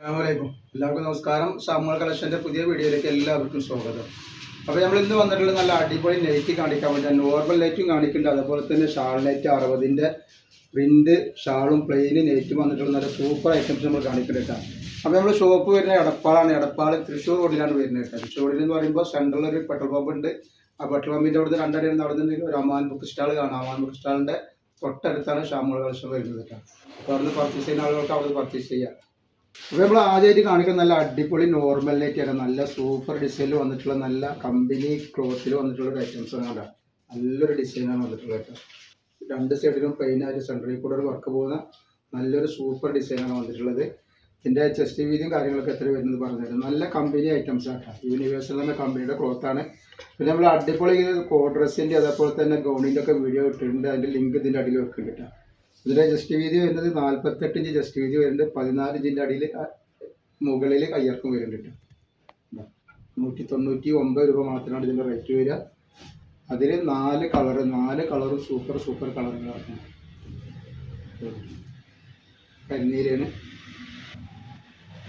അസ്സാമലൈക്കും എല്ലാവർക്കും നമസ്കാരം. സാമൂഹ്യ കളക്ഷന്റെ പുതിയ വീഡിയോയിലേക്ക് എല്ലാവർക്കും സ്വാഗതം. അപ്പോൾ നമ്മൾ ഇന്ന് വന്നിട്ടുള്ള നല്ല അടിപൊളി ലൈറ്റ് കാണിക്കാൻ വേണ്ടി നോർമൽ ലൈറ്റും കാണിക്കുന്നുണ്ട്. അതുപോലെ തന്നെ ഷാൾ ലൈറ്റ് അറുപതിന്റെ പ്രിന്റ് ഷാളും പ്ലെയിന് നെറ്റും വന്നിട്ടുള്ള നല്ല സൂപ്പർ ഐറ്റംസ് നമ്മൾ കാണിക്കുന്നുണ്ട് അപ്പോൾ നമ്മൾ ഷോപ്പ് വരുന്ന എടപ്പാളാണ്. എടപ്പാൾ തൃശ്ശൂർ റോഡിലാണ് വരുന്നത് തൃശ്ശൂർ റോഡിൽ എന്ന് പറയുമ്പോൾ സെൻട്രലിൽ ഒരു പെട്രോൾ പമ്പ് ഉണ്ട്. ആ പെട്രോൾ പമ്പിന്റെ അവിടുന്ന് രണ്ടടി നടന്നിട്ടുണ്ടെങ്കിൽ ഒരു അമാൻ ബുക്ക് സ്റ്റാൾ കാണാം. അമാൻ ബുക്ക് സ്റ്റാളിന്റെ തൊട്ടടുത്താണ് ഷാമോൾ കളക്ഷൻ വരുന്നത് കേട്ടോ. അപ്പോൾ അവിടുന്ന് പർച്ചേസ് ചെയ്യുന്ന ആളുകൾക്ക് അവിടെ പർച്ചേസ് ചെയ്യാം. അപ്പോൾ നമ്മൾ ആദ്യമായിട്ട് കാണിക്കുന്ന നല്ല അടിപൊളി നോർമലിലേക്കാണ് നല്ല സൂപ്പർ ഡിസൈനിൽ വന്നിട്ടുള്ള നല്ല കമ്പനി ക്ലോത്തിൽ വന്നിട്ടുള്ള ഒരു ഐറ്റംസ് ആണ് കേട്ടോ. നല്ലൊരു ഡിസൈനാണ് വന്നിട്ടുള്ളത് കേട്ടോ. രണ്ട് സൈഡിലും പെയിനായിട്ട് സെന്ററിൽ കൂടെ ഒരു വർക്ക് പോകുന്ന നല്ലൊരു സൂപ്പർ ഡിസൈനാണ് വന്നിട്ടുള്ളത്. ഇതിന്റെ ചെസ്റ്റ് വീതിയും കാര്യങ്ങളൊക്കെ എത്ര വരുന്നത് പറഞ്ഞിട്ട് നല്ല കമ്പനി ഐറ്റംസ് ആട്ടോ യൂണിവേഴ്സൽ എന്ന കമ്പനിയുടെ ക്ലോത്താണ് പിന്നെ നമ്മൾ അടിപൊളി കോഡ്രസ്സിന്റെ അതേപോലെ തന്നെ ഗൗണിന്റെ ഒക്കെ വീഡിയോ ഇട്ടിട്ടുണ്ട്. അതിന്റെ ലിങ്ക് ഇതിന്റെ അടിയിൽ വെക്കുന്നുണ്ട് കേട്ടോ. ഇതിലെ ജസ്റ്റ് വീതി വരുന്നത് നാൽപ്പത്തെട്ട് ഇഞ്ച് ജസ്റ്റ് വീതി വരുന്നുണ്ട്. പതിനാല് ഇഞ്ചിന്റെ അടിയിൽ മുകളിൽ കയ്യിറക്കം വരുന്നുണ്ട് നൂറ്റി തൊണ്ണൂറ്റി ഒമ്പത് രൂപ മാത്രമാണ് ഇതിന്റെ റേറ്റ് വരിക. അതിൽ നാല് കളർ നാല് കളറും സൂപ്പർ സൂപ്പർ കളറുകളാണ്. കരിനീരാണ്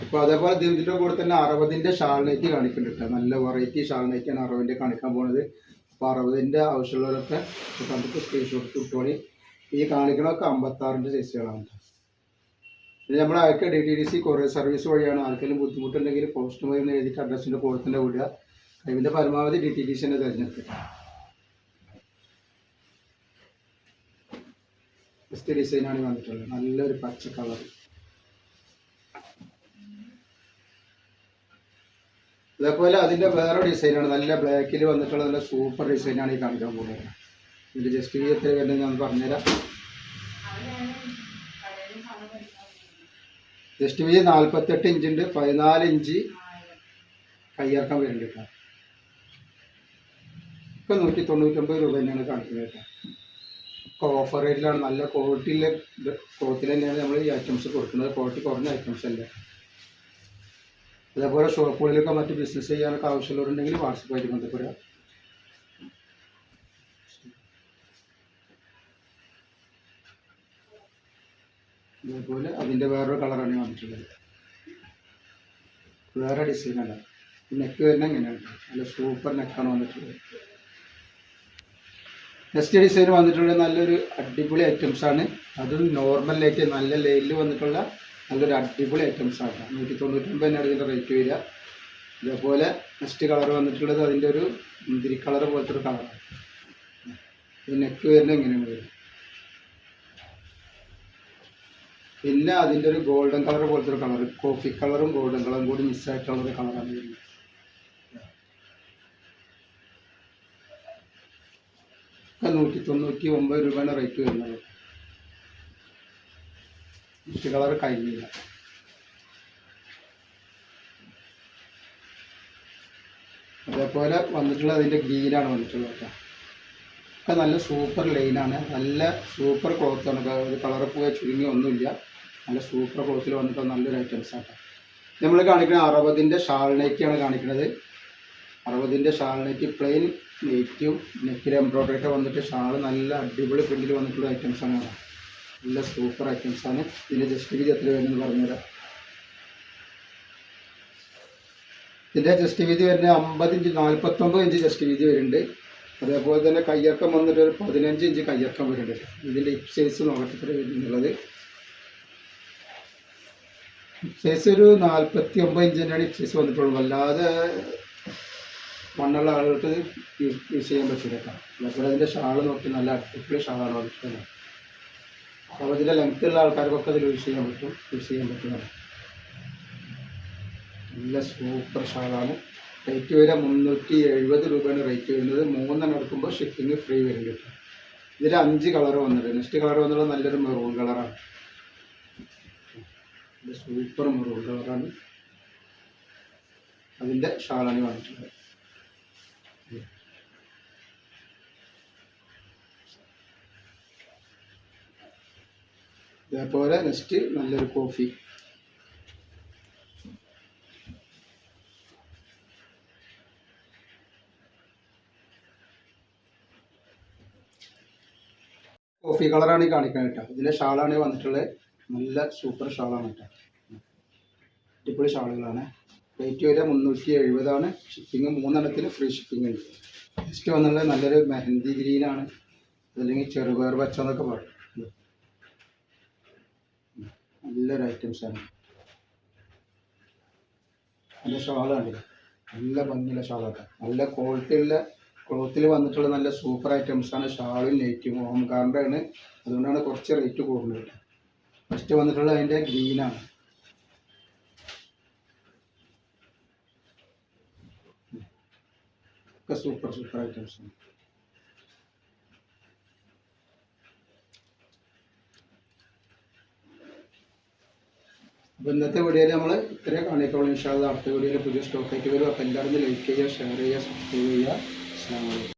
ഇപ്പോൾ അതേപോലെ ഇത് ഇതിന്റെ കൂടെ തന്നെ അറുപതിന്റെ ഷാൾ നെറ്റ് കാണിക്കുന്നുണ്ട് നല്ല വെറൈറ്റി ഷാൾ നെറ്റാണ് അറുപതിന്റെ കാണിക്കാൻ പോണത്. അപ്പോൾ അറുപതിന്റെ ആവശ്യമുള്ളവരൊക്കെ നമുക്ക് സ്ക്രീൻഷോട്ട് കിട്ടുവാണെങ്കിൽ ഈ കാണിക്കണമൊക്കെ അമ്പത്താറിന്റെ സൈസുകളാണ് പിന്നെ നമ്മൾ അയക്കുക D T D C courier service വഴിയാണ് ആർക്കെങ്കിലും ബുദ്ധിമുട്ടുണ്ടെങ്കിൽ പോസ്റ്റ് വഴി ഒന്ന് എഴുതിയിട്ട് അഡ്രസ്സിന്റെ കൂടെ തന്നെ വിടുക പരമാവധി ഡി ടി ഡി സി തന്നെ തിരഞ്ഞെടുക്കുക. ഡിസൈനാണ് വന്നിട്ടുള്ളത്. നല്ലൊരു പച്ച കളർ അതേപോലെ അതിന്റെ വേറെ ഡിസൈനാണ് നല്ല ബ്ലാക്കിൽ വന്നിട്ടുള്ള നല്ല സൂപ്പർ ഡിസൈനാണ് ഈ കാണിക്കാൻ പോകുന്നത്. ഇതിന്റെ ജസ്റ്റ് വീതി എത്ര വരുന്നത് ഞാൻ പറഞ്ഞുതരാം. ജസ്റ്റ് വീതി നാൽപ്പത്തെട്ട് ഇഞ്ചുണ്ട് പതിനാല് ഇഞ്ച് കയ്യിറക്കാൻ വരുന്നുണ്ട് കേട്ടോ. ഇപ്പം നൂറ്റി തൊണ്ണൂറ്റൊമ്പത് രൂപ തന്നെയാണ് കാണിക്കുന്നത് കേട്ടോ. ഇപ്പോൾ ഓഫർ റേറ്റിലാണ് നല്ല ക്വാളിറ്റിയിലെ ക്ലോത്തിൽ തന്നെയാണ് നമ്മൾ ഈ ഐറ്റംസ് കൊടുക്കുന്നത്. ക്വാളിറ്റി കുറഞ്ഞ ഐറ്റംസ് അല്ല. അതേപോലെ ഷോപ്പുകളിലൊക്കെ മറ്റ് ബിസിനസ് ചെയ്യാനൊക്കെ ആവശ്യമുള്ളവരുണ്ടെങ്കിൽ വാട്സപ്പായിട്ട് ബന്ധപ്പെടുക. അതേപോലെ അതിന്റെ വേറൊരു കളറാണ് വന്നിട്ടുള്ളത്. വേറെ ഡിസൈനല്ല നെക്ക് തന്നെ ഇങ്ങനെയാണ് നല്ല സൂപ്പർ നെക്കാണ് വന്നിട്ടുള്ളത്. നെക്സ്റ്റ് ഡിസൈൻ വന്നിട്ടുള്ള നല്ലൊരു അടിപൊളി ഐറ്റംസ് ആണ്. നോർമൽ ലൈറ്റ് നല്ല ലൈനിൽ വന്നിട്ടുള്ള നല്ലൊരു അടിപൊളി ഐറ്റംസ് ആണ്. നൂറ്റി തൊണ്ണൂറ്റൊമ്പതിനാണ് ഇതിന്റെ റേറ്റ് വരിക. ഇതേപോലെ നെക്സ്റ്റ് കളർ വന്നിട്ടുള്ളത് അതിന്റെ ഒരു മുന്തിരി കളർ പോലത്തെ ഒരു കളറാണ് നെക്ക് വരുന്നത് എങ്ങനെയാണ് വരിക? പിന്നെ അതിന്റെ ഒരു ഗോൾഡൻ കളർ പോലത്തെ ഒരു കളർ കോഫി കളറും ഗോൾഡൻ കളറും കൂടി മിസ്സായിട്ടുള്ള ഒരു കളറാണ് വരുന്നത് നൂറ്റി തൊണ്ണൂറ്റി ഒമ്പത് രൂപയാണ് റേറ്റ് വരുന്നത്. മിസ്റ്റ് കളർ കഴിഞ്ഞില്ല. അതേപോലെ വന്നിട്ടുള്ളത് അതിന്റെ ഗ്രീനാണ് വന്നിട്ടുള്ളത് കേട്ടോ. ഒക്കെ നല്ല സൂപ്പർ ലൈനാണ് നല്ല സൂപ്പർ ക്ലോത്താണ് കളർ പോയ ചുരുങ്ങി ഒന്നുമില്ല. നല്ല സൂപ്പർ ക്ലോത്തിൽ വന്നിട്ട് നല്ലൊരു ഐറ്റംസ് ആണ് നമ്മൾ കാണിക്കുന്നത്. അറുപതിന്റെ ഷാൾ കാണിക്കുന്നത് അറുപതിന്റെ ഷാൾ പ്ലെയിൻ നെറ്റും നെക്കിൽ എംബ്രോയ്ഡറി ഒക്കെ വന്നിട്ട് ഷാൾ നല്ല അടിപൊളി പ്രിന്റിൽ വന്നിട്ടുള്ള ഐറ്റംസ് ആണ് നല്ല സൂപ്പർ ഐറ്റംസ് ആണ്. ഇതിന്റെ ജസ്റ്റ് വീതി എത്ര വരുന്നത് പറഞ്ഞുതരാം. ഇതിന്റെ ജസ്റ്റ് വീതി വരുന്നത് അമ്പത് ഇഞ്ച് നാൽപ്പത്തൊമ്പത് ഇഞ്ച് ജസ്റ്റ് വീതി വരുന്നുണ്ട്. അതേപോലെ തന്നെ കയ്യിറക്കം വന്നിട്ട് ഒരു പതിനഞ്ച് ഇഞ്ച് കയ്യിറക്കം വരുന്നുണ്ട് ഇതിന്റെ ഹിപ്പ് സൈസ് നോക്കട്ടെ വരുന്നുള്ളത്. സൈസ് ഒരു നാൽപ്പത്തി ഒമ്പത് ഇഞ്ച് തന്നെയാണ് ഹിപ്പ് സൈസ് വന്നിട്ടുള്ളൂ അല്ലാതെ മണ്ണുള്ള ആളുകൾക്ക് യൂസ് ചെയ്യാൻ പറ്റില്ല അതേപോലെ അതിന്റെ ഷാൾ നോക്കി നല്ല അടിപൊളി ഷാളാണ് വന്നിട്ടുള്ളത് അപ്പോൾ ഇതിന്റെ ലെങ്ത് ഉള്ള ആൾക്കാർക്കൊക്കെ അതിൽ യൂസ് ചെയ്യാൻ പറ്റും യൂസ് ചെയ്യാൻ പറ്റുന്നതാണ്. നല്ല സൂപ്പർ ഷാളാണ് റേറ്റ് വരെ മുന്നൂറ്റി എഴുപത് രൂപയാണ് റേറ്റ് വരുന്നത്. മൂന്നെണ്ണം എടുക്കുമ്പോൾ ഷിപ്പിംഗ് ഫ്രീ വരും കിട്ടും. ഇതിൽ അഞ്ച് കളർ വന്നിട്ടുണ്ട്. നെക്സ്റ്റ് കളർ വന്നുള്ളത് നല്ലൊരു മെറൂൺ കളറാണ് ഇത് സൂപ്പർ മെറൂൺ കളറാണ് അതിന്റെ ഷാളാണ് വന്നിട്ടുള്ളത്. ഇതേപോലെ നെക്സ്റ്റ് നല്ലൊരു കോഫി കോഫി കളറാണ് ഈ കാണിക്കാൻ കേട്ടോ ഇതിലെ ഷാളാണ് വന്നിട്ടുള്ളത് നല്ല സൂപ്പർ ഷാളാണ് കേട്ടോ അടിപൊളി ഷാളുകളാണ് റേറ്റ് വരെ മുന്നൂറ്റി എഴുപതാണ് ഷിപ്പിംഗ് മൂന്നെണ്ണത്തിൽ ഫ്രീ ഷിപ്പിംഗ് ഉണ്ട്. നെക്സ്റ്റ് വന്നുള്ളത് നല്ലൊരു മെഹന്തി ഗ്രീനാണ് അതല്ലെങ്കിൽ ചെറുപയർ പച്ച എന്നൊക്കെ പറയും. നല്ലൊരു ഐറ്റംസ് ആണ്. നല്ല ഷാളാണ് നല്ല ഭംഗിയുള്ള ഷാളൊക്കെ നല്ല ക്വാളിറ്റി ഉള്ള ക്ലോത്തിൽ വന്നിട്ടുള്ള നല്ല സൂപ്പർ ഐറ്റംസ് ആണ് ഷാളും നെറ്റും ഹോം ആണ്. അതുകൊണ്ടാണ് കുറച്ച് റേറ്റ് കൂടുതൽ ഫസ്റ്റ് വന്നിട്ടുള്ള അതിന്റെ ഗ്രീനാണ് ഒക്കെ സൂപ്പർ സൂപ്പർ ആണ്. അപ്പോൾ ഇന്നത്തെ വീഡിയോയിൽ നമ്മൾ ഇത്രയും കാണിക്കോളൂ ഇൻഷാല്ല അടുത്ത വീഡിയോയിൽ പുതിയ സ്റ്റോക്കായിട്ട് വരും. അപ്പോൾ എല്ലാവരും ലൈക്ക് ചെയ്യുക ഷെയർ ചെയ്യുക സബ്സ്ക്രൈബ് ചെയ്യുക. আসসালামু আলাইকুম